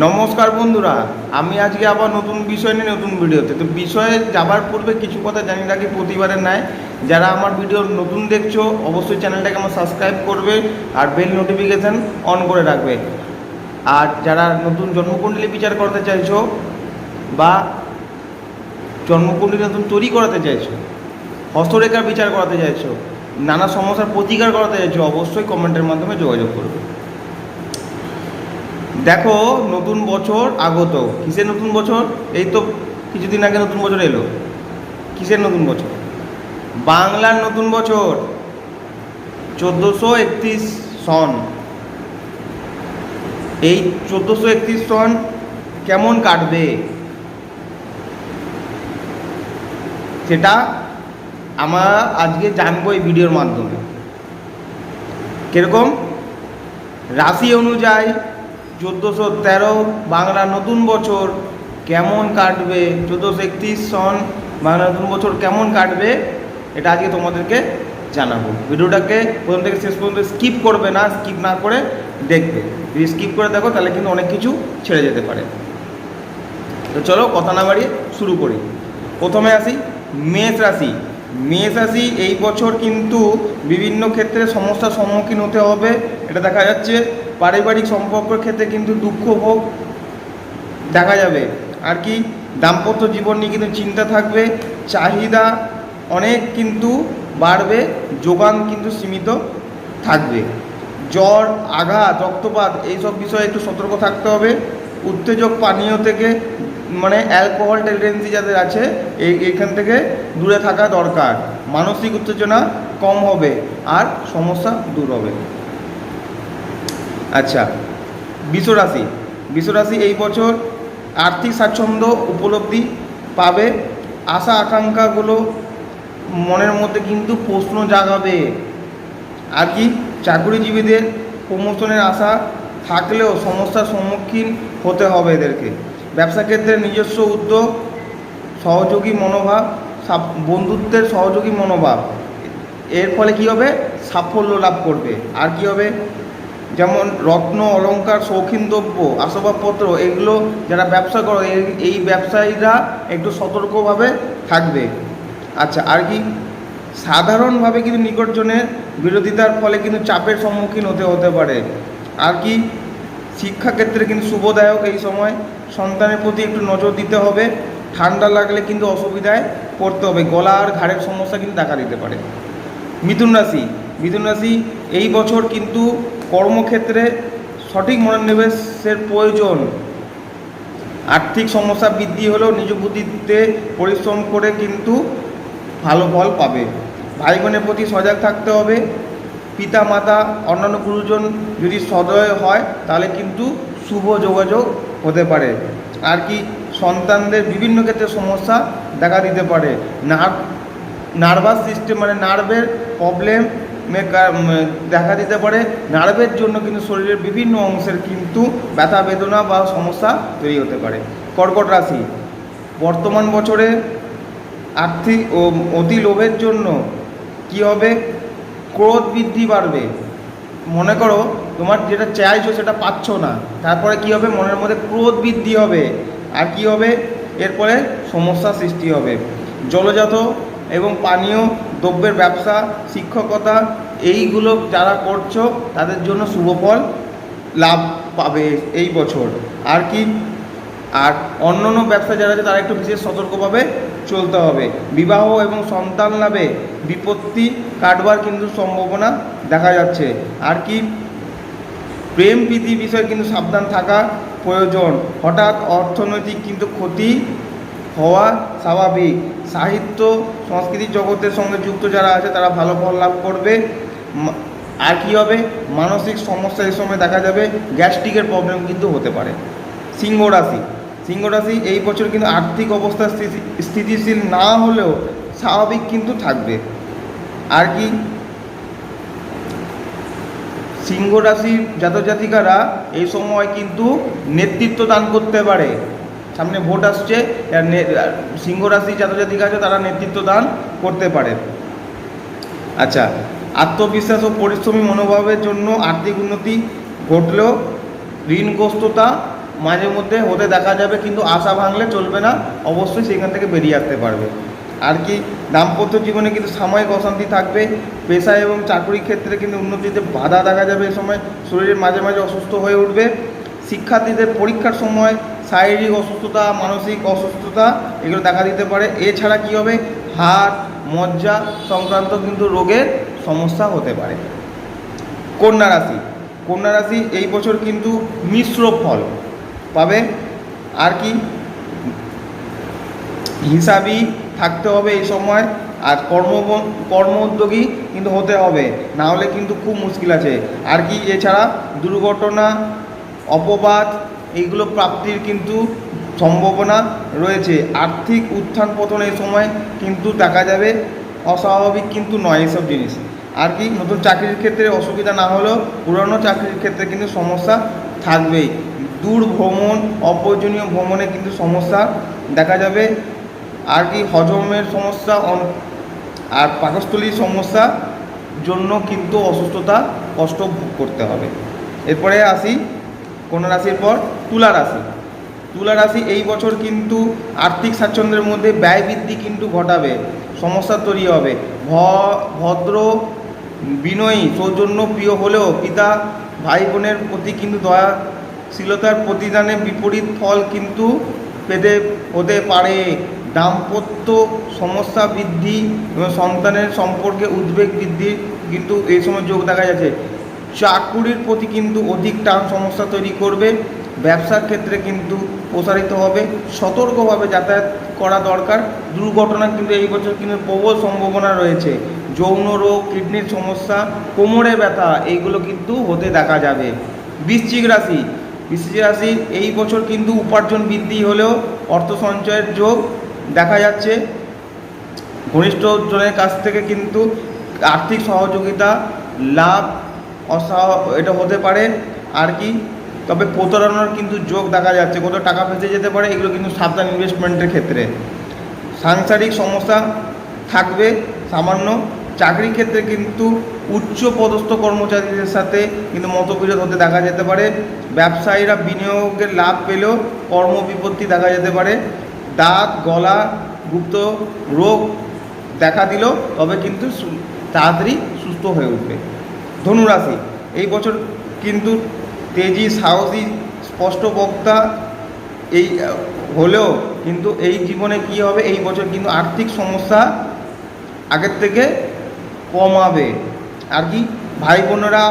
নমস্কার বন্ধুরা, আমি আজকে আবার নতুন বিষয় নিয়ে নতুন ভিডিওতে। তো বিষয়ে যাবার পূর্বে কিছু কথা জানি রাখি প্রতিবারের নাই যারা আমার ভিডিও নতুন দেখছ, অবশ্যই চ্যানেলটাকে আমার সাবস্ক্রাইব করবে আর বেল নোটিফিকেশান অন করে রাখবে। আর যারা নতুন জন্মকুণ্ডলী বিচার করতে চাইছো বা জন্মকুণ্ডলী নতুন তৈরি করাতে চাইছো, হস্তরেখার বিচার করাতে চাইছো, নানা সমস্যার প্রতিকার করাতে চাইছো, অবশ্যই কমেন্টের মাধ্যমে যোগাযোগ করবে। দেখো নতুন বছর আগত। কিসের নতুন বছর? এই তো কিছুদিন আগে নতুন বছর এলো। কিসের নতুন বছর? বাংলার নতুন বছর। চোদ্দোশো একত্রিশ সন। এই চোদ্দোশো একত্রিশ সন কেমন কাটবে? সেটা আমরা আজকে জানব এই ভিডিওর মাধ্যমে। কীরকম? রাশি অনুযায়ী চোদ্দোশো তেরো বাংলা নতুন বছর কেমন কাটবে? চোদ্দোশো একত্রিশ সন বাংলা নতুন বছর কেমন কাটবে? এটা আজকে তোমাদেরকে জানাব। ভিডিওটাকে প্রথম থেকে শেষ পর্যন্ত স্কিপ করবে না স্কিপ না করে দেখবে। যদি স্কিপ করে দেখো, তাহলে কিন্তু অনেক কিছু ছেড়ে যেতে পারে। তো চলো কথা না বাড়িয়ে শুরু করি। প্রথমে আসি, মেষ রাশি। মেষ রাশি এই বছর কিন্তু বিভিন্ন ক্ষেত্রে সমস্যার সম্মুখীন হতে হবে। এটা দেখা যাচ্ছে পারিবারিক সম্পর্কের ক্ষেত্রে কিন্তু দুঃখ ভোগ দেখা যাবে। আর কি, দাম্পত্য জীবন নিয়ে কিন্তু চিন্তা থাকবে, চাহিদা অনেক কিন্তু বাড়বে, যোগান কিন্তু সীমিত থাকবে। জ্বর, আঘাত, রক্তপাত, এইসব বিষয়ে একটু সতর্ক থাকতে হবে। উত্তেজক পানীয় থেকে মানে অ্যালকোহল টেন্ডেন্সি যাদের আছে, এই এখান থেকে দূরে থাকা দরকার। মানসিক উত্তেজনা কম হবে আর সমস্যা দূর হবে। আচ্ছা বিশ্বরাশি বিশ্বরাশি এই বছর আর্থিক স্বাচ্ছন্দ্য উপলব্ধি পাবে। আশা আকাঙ্ক্ষাগুলো মনের মধ্যে কিন্তু প্রশ্ন জাগাবে। আর কি, চাকরিজীবীদের প্রমোশনের আশা থাকলেও সমস্যার সম্মুখীন হতে হবে এদেরকে। ব্যবসা ক্ষেত্রে নিজস্ব উদ্যোগ, সহযোগী মনোভাব বন্ধুত্বের সহযোগী মনোভাব। এর ফলে কি হবে? সাফল্য লাভ করবে। আর কি হবে? যেমন রত্ন, অলংকার শৌখিন দ্রব্য আসবাবপত্র, এগুলো যারা ব্যবসা করে, এই- এই ব্যবসায়ীরা একটু সতর্কভাবে থাকবে। আচ্ছা আর কি? সাধারণভাবে কিন্তু নিকটজনের বিরোধিতার ফলে কিন্তু চাপের সম্মুখীন হতে হতে পারে। আর কি? শিক্ষাক্ষেত্রে কিন্তু শুভদায়ক এই সময়। সন্তানের প্রতি একটু নজর দিতে হবে। ঠান্ডা লাগলে কিন্তু অসুবিধায় পড়তে হবে। গলা আর ঘাড়ের সমস্যা কিন্তু দেখা দিতে পারে। মিথুন রাশি। মিথুন রাশি এই বছর কিন্তু কর্মক্ষেত্রে সঠিক মনোনিবেশের প্রয়োজন। আর্থিক সমস্যা বৃদ্ধি হলেও নিজ বুদ্ধিতে পরিশ্রম করে কিন্তু ভালো ফল পাবে। ভাই বোনের প্রতি সজাগ থাকতে হবে। পিতা, মাতা, অন্যান্য গুরুজন যদি সদয় হয়, তাহলে কিন্তু শুভ যোগাযোগ হতে পারে। আর কি সন্তানদের বিভিন্ন ক্ষেত্রে সমস্যা দেখা দিতে পারে। নার্ভ নার্ভাস সিস্টেম মানে নার্ভের প্রবলেম দেখা দিতে পারে। নার্ভের জন্য কিন্তু শরীরের বিভিন্ন অংশের কিন্তু ব্যথা, বেদনা বা সমস্যা তৈরি হতে পারে। কর্কট রাশি, বর্তমান বছরে আর্থিক ও অতি লোভের জন্য কি হবে? ক্রোধ বৃদ্ধি বাড়বে। মনে করো, তোমার যেটা চাইছো সেটা পাচ্ছ না। তারপরে কি হবে? মনের মধ্যে ক্রোধ বৃদ্ধি হবে। আর কি হবে? এরপরে সমস্যা সৃষ্টি হবে। জলজাত এবং পানীয়, দ্রব্যের ব্যবসা, শিক্ষকতা, এইগুলো যারা করছ, তাদের জন্য শুভফল লাভ পাবে এই বছর। আর কি? আর অন্য অন্য ব্যবসা যারা আছে, তারা একটু বিশেষ সতর্কভাবে চলতে হবে। বিবাহ এবং সন্তান লাভে বিপত্তি কাটবার কিন্তু সম্ভাবনা দেখা যাচ্ছে। আর কি? প্রেম প্রীতি বিষয়ে কিন্তু সাবধান থাকা প্রয়োজন। হঠাৎ অর্থনৈতিক কিন্তু ক্ষতি হওয়া স্বাভাবিক। সাহিত্য, সংস্কৃতি জগতের সঙ্গে যুক্ত যারা আছে, তারা ভালো ফল লাভ করবে। আর কী হবে? মানসিক সমস্যা এই সময় দেখা যাবে, গ্যাস্ট্রিকের প্রবলেম কিন্তু হতে পারে। সিংহ রাশি। সিংহ রাশি এই বছর কিন্তু আর্থিক অবস্থা স্থিতিশীল না হলেও স্বাভাবিক কিন্তু থাকবে। আর কি? সিংহ রাশির জাতক জাতিকারা এই সময় কিন্তু নেতৃত্ব দান করতে পারে। সামনে ভোট আসছে সিংহ রাশি জাতিকা আছে, তারা নেতৃত্ব দান করতে পারে। আচ্ছা আত্মবিশ্বাস ও পরিশ্রমী মনোভাবের জন্য আর্থিক উন্নতি ঘটলেও ঋণগ্রস্ততা মাঝে মধ্যে হতে দেখা যাবে, কিন্তু আশা ভাঙলে চলবে না, অবশ্যই সেখান থেকে বেরিয়ে আসতে পারবে। আর কি, দাম্পত্য জীবনে কিন্তু সাময়িক অশান্তি থাকবে, পেশা এবং চাকরির ক্ষেত্রে কিন্তু উন্নতিতে বাধা দেখা যাবে এ সময়, শরীরের মাঝে মাঝে অসুস্থ হয়ে উঠবে। শিক্ষার্থীদের পরীক্ষার সময় শারীরিক অসুস্থতা, মানসিক অসুস্থতা এগুলো দেখা দিতে পারে। এছাড়া কী হবে? হাড়, মজ্জা সংক্রান্ত কিন্তু রোগের সমস্যা হতে পারে। কন্যা রাশি কন্যা রাশি এই বছর কিন্তু মিশ্র ফল পাবে। আর কি? হিসাবই থাকতে হবে এই সময়। আর কর্ম কর্ম উদ্যোগী কিন্তু হতে হবে। না হলে কিন্তু খুব মুশকিল আছে। আর কি? এছাড়া দুর্ঘটনা, অপবাদ এইগুলো প্রাপ্তির কিন্তু সম্ভাবনা রয়েছে। আর্থিক উত্থান পতন এই সময় কিন্তু দেখা যাবে, অস্বাভাবিক কিন্তু নয় এসব জিনিস। আর কি, নতুন চাকরির ক্ষেত্রে অসুবিধা না হলেও পুরনো চাকরির ক্ষেত্রে কিন্তু সমস্যা থাকবেই। দূর ভ্রমণ, অপ্রয়োজনীয় ভ্রমণে কিন্তু সমস্যা দেখা যাবে। আর কি, হজমের সমস্যা আর পাকস্থলীর সমস্যা জন্য কিন্তু অসুস্থতা কষ্ট ভোগ করতে হবে। এরপরে আসি কোন রাশির পর? তুলা রাশি। তুলা রাশি এই বছর কিন্তু আর্থিক স্বাচ্ছন্দ্যের মধ্যে ব্যয় বৃদ্ধি কিন্তু ঘটাবে, সমস্যা তৈরি হবে। ভ- ভদ্র, বিনয়ী সৌজন্য প্রিয় হলেও পিতা ভাই বোনের প্রতি কিন্তু দয়াশীলতার প্রতিদানে বিপরীত ফল কিন্তু পেতে হতে পারে। দাম্পত্য সমস্যা বৃদ্ধি এবং সন্তানের সম্পর্কে উদ্বেগ বৃদ্ধি কিন্তু এই সময় যোগ দেখা যাচ্ছে। চাকুরির প্রতি কিন্তু অধিক টান সমস্যা তৈরি করবে। ব্যবসার ক্ষেত্রে কিন্তু প্রসারিত হবে। সতর্কভাবে যাতায়াত করা দরকার। দুর্ঘটনা কিন্তু এই বছর কিন্তু প্রবল সম্ভাবনা রয়েছে। যৌন রোগ, কিডনির সমস্যা, কোমরে ব্যথা, এইগুলো কিন্তু হতে দেখা যাবে। বৃশ্চিক রাশি। বৃশ্চিক রাশি এই বছর কিন্তু উপার্জন বৃদ্ধি হলেও অর্থ সঞ্চয়ের যোগ দেখা যাচ্ছে। ঘনিষ্ঠজনের কাছ থেকে কিন্তু আর্থিক সহযোগিতা, লাভ অসহ এটা হতে পারে আর কি। তবে প্রতারণার কিন্তু যোগ দেখা যাচ্ছে। কত টাকা ফেঁসে যেতে পারে, এগুলো কিন্তু সাবধান ইনভেস্টমেন্টের ক্ষেত্রে। সাংসারিক সমস্যা থাকবে, সামান্য। চাকরির ক্ষেত্রে কিন্তু উচ্চ পদস্থ কর্মচারীদের সাথে কিন্তু মতবিরোধ হতে দেখা যেতে পারে। ব্যবসায়ীরা বিনিয়োগের লাভ পেলেও কর্মবিপত্তি দেখা যেতে পারে। দাঁত, গলা, গুপ্ত রোগ দেখা দিল, তবে কিন্তু তাড়াতাড়ি সুস্থ হয়ে উঠবে। ধনুরাশি। এই বছর কিন্তু তেজি, সাহসী, স্পষ্ট বক্তা, এই, হলেও কিন্তু এই জীবনে কি হবে? এই বছর কিন্তু আর্থিক সমস্যা আগের থেকে কমাবে। আর কি? ভাই বোনেরা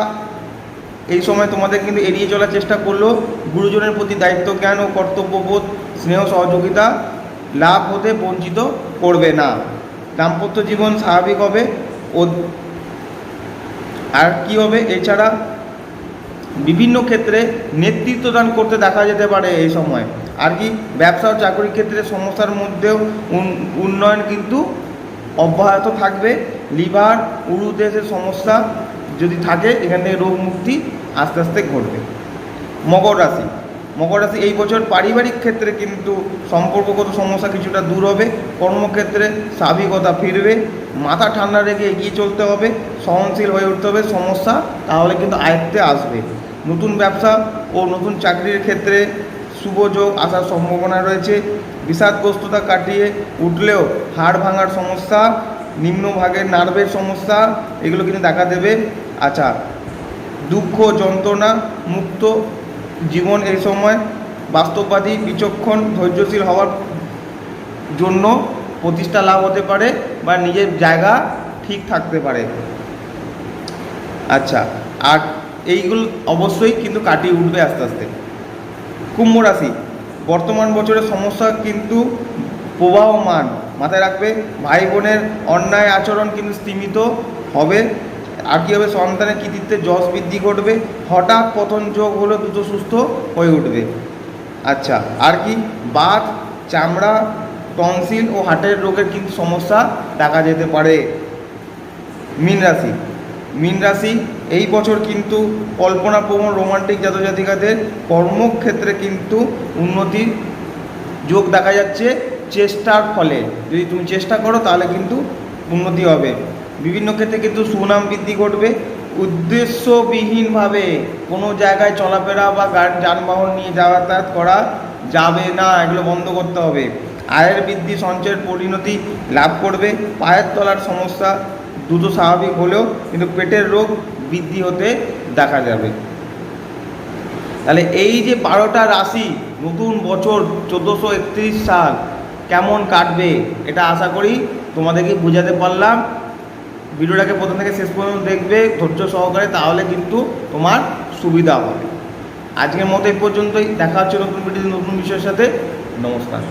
এই সময় তোমাদের কিন্তু এড়িয়ে চলার চেষ্টা করলেও গুরুজনের প্রতি দায়িত্ব জ্ঞান ও কর্তব্যবোধ, স্নেহ, সহযোগিতা লাভ হতে বঞ্চিত করবে না। দাম্পত্য জীবন স্বাভাবিক হবে। আর কি হবে? এছাড়া বিভিন্ন ক্ষেত্রে নেতৃত্ব দান করতে দেখা যেতে পারে এই সময়। আর কি? ব্যবসা ও চাকরির ক্ষেত্রে সমস্যার মধ্যেও উন্নয়ন কিন্তু অব্যাহত থাকবে। লিভার উরুদেশের সমস্যা যদি থাকে, এখান থেকে রোগ মুক্তি আস্তে আস্তে ঘটবে। মকর রাশি। মকর রাশি এই বছর পারিবারিক ক্ষেত্রে কিন্তু সম্পর্কগত সমস্যা কিছুটা দূর হবে, কর্মক্ষেত্রে স্বাভাবিকতা ফিরবে, মাথা ঠান্ডা রেখে এগিয়ে চলতে হবে, সহনশীল হয়ে উঠতে হবে, সমস্যা তাহলে কিন্তু আয়ত্তে আসবে। নতুন ব্যবসা ও নতুন চাকরির ক্ষেত্রে শুভ যোগ আসার সম্ভাবনা রয়েছে। বিষাদগ্রস্ততা কাটিয়ে উঠলেও হাড় ভাঙার সমস্যা নিম্নভাগের নার্ভের সমস্যা, এগুলো কিন্তু দেখা দেবে। আচ্ছা দুঃখ যন্ত্রণা, মুক্ত জীবন এই সময় বাস্তববাদী, বিচক্ষণ, ধৈর্যশীল হওয়ার জন্য প্রতিষ্ঠা লাভ হতে পারে বা নিজের জায়গা ঠিক থাকতে পারে। আচ্ছা আর এইগুলো অবশ্যই কিন্তু কাটিয়ে উঠবে আস্তে আস্তে। কুম্ভ রাশি, বর্তমান বছরের সমস্যা কিন্তু প্রবাহমান। মাথায় রাখবে ভাই বোনের অন্যায় আচরণ কিন্তু স্তীমিত হবে। আর কী হবে, সন্তানের কৃতিত্বে যশ বৃদ্ধি ঘটবে, হঠাৎ পতন যোগ হলে দ্রুত সুস্থ হয়ে উঠবে। আচ্ছা আর কি? বাত, চামড়া, টনসিল ও হার্টের রোগের কিন্তু সমস্যা দেখা যেতে পারে। মীন রাশি মীন রাশি, এই বছর কিন্তু কল্পনাপ্রবণ রোমান্টিক জাতজাতিকাদের কর্মক্ষেত্রে কিন্তু উন্নতির যোগ দেখা যাচ্ছে, চেষ্টার ফলে। যদি তুমি চেষ্টা করো, তাহলে কিন্তু উন্নতি হবে। বিভিন্ন ক্ষেত্রে কিন্তু সুনাম বৃদ্ধি ঘটবে। উদ্দেশ্যবিহীনভাবে কোনো জায়গায় চলাফেরা বা যানবাহন নিয়ে যাতায়াত করা যাবে না, এগুলো বন্ধ করতে হবে। আয়ের বৃদ্ধি, সঞ্চয়ের পরিণতি লাভ করবে। পায়ের তলার সমস্যা দ্রুত স্বাভাবিক হলেও কিন্তু পেটের রোগ বৃদ্ধি হতে দেখা যাবে। তাহলে এই যে বারোটা রাশি, নতুন বছর চোদ্দোশো সাল কেমন কাটবে, এটা আশা করি তোমাদেরকে বোঝাতে পারলাম। ভিডিওটাকে প্রথম থেকে শেষ পর্যন্ত দেখবে ধৈর্য সহকারে, তাহলে কিন্তু তোমার সুবিধা হবে। আজকের মতো এই পর্যন্তই। দেখা হচ্ছে নতুন ভিডিও নতুন বিষয়ের সাথে। নমস্কার।